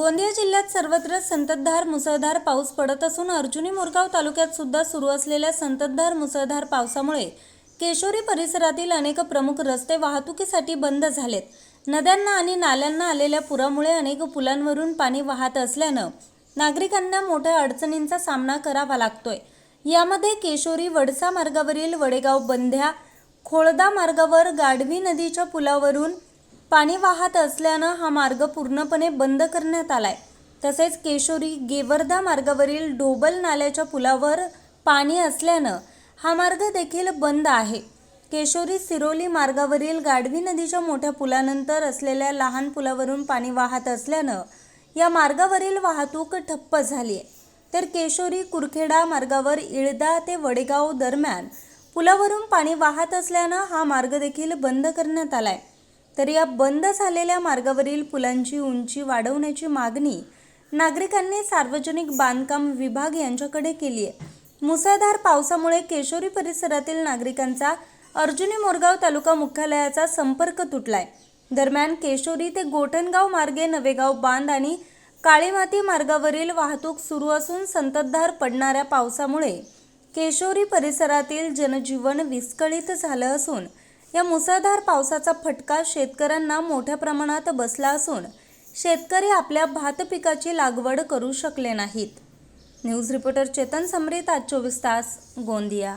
गोंदिया जिल्ह्यात सर्वत्र संततधार मुसळधार पाऊस पडत असून अर्जुनी मोरगाव तालुक्यात सुद्धा सुरू असलेल्या संततधार मुसळधार पावसामुळे केशोरी परिसरातील अनेक प्रमुख रस्ते वाहतुकीसाठी बंद झालेत. नद्यांना आणि नाल्यांना आलेल्या पुरामुळे अनेक पुलांवरून पाणी वाहत असल्यानं नागरिकांना मोठ्या अडचणींचा सामना करावा लागतोय. यामध्ये केशोरी वडसा मार्गावरील वडेगाव बंध्या खोळदा मार्गावर गाढवी नदीच्या पुलावरून पाणी वाहत असल्यानं हा मार्ग पूर्णपणे बंद करण्यात आलाय. तसेच केशोरी गेवर्धा मार्गावरील ढोबल नाल्याच्या पुलावर पाणी असल्यानं हा मार्ग देखील बंद आहे. केशोरी सिरोली मार्गावरील गाढवी नदीच्या मोठ्या पुलानंतर असलेल्या लहान पुलावरून पाणी वाहत असल्यानं या मार्गावरील वाहतूक ठप्प झाली आहे तर केशोरी कुरखेडा मार्गावर इळदा ते वडेगाव दरम्यान पुलावरून पाणी वाहत असल्यानं हा मार्ग देखील बंद करण्यात आला आहे तर या बंद झालेल्या मार्गावरील पुलांची उंची वाढवण्याची मागणी नागरिकांनी सार्वजनिक बांधकाम विभाग यांच्याकडे केली आहे. मुसळधार पावसामुळे केशोरी परिसरातील नागरिकांचा अर्जुनी मोरगाव तालुका मुख्यालयाचा संपर्क तुटलाय. दरम्यान केशोरी ते गोठणगाव मार्गे नवेगाव बांध आणि काळीमाती मार्गावरील वाहतूक सुरू असून संततधार पडणाऱ्या पावसामुळे केशोरी परिसरातील जनजीवन विस्कळीत झालं असून या मुसळधार पावसाचा फटका शेतकऱ्यांना मोठ्या प्रमाणात बसला असून शेतकरी आपल्या भात पिकाची लागवड करू शकले नाहीत. न्यूज रिपोर्टर चेतन समरीत आज चोवीस तास गोंदिया.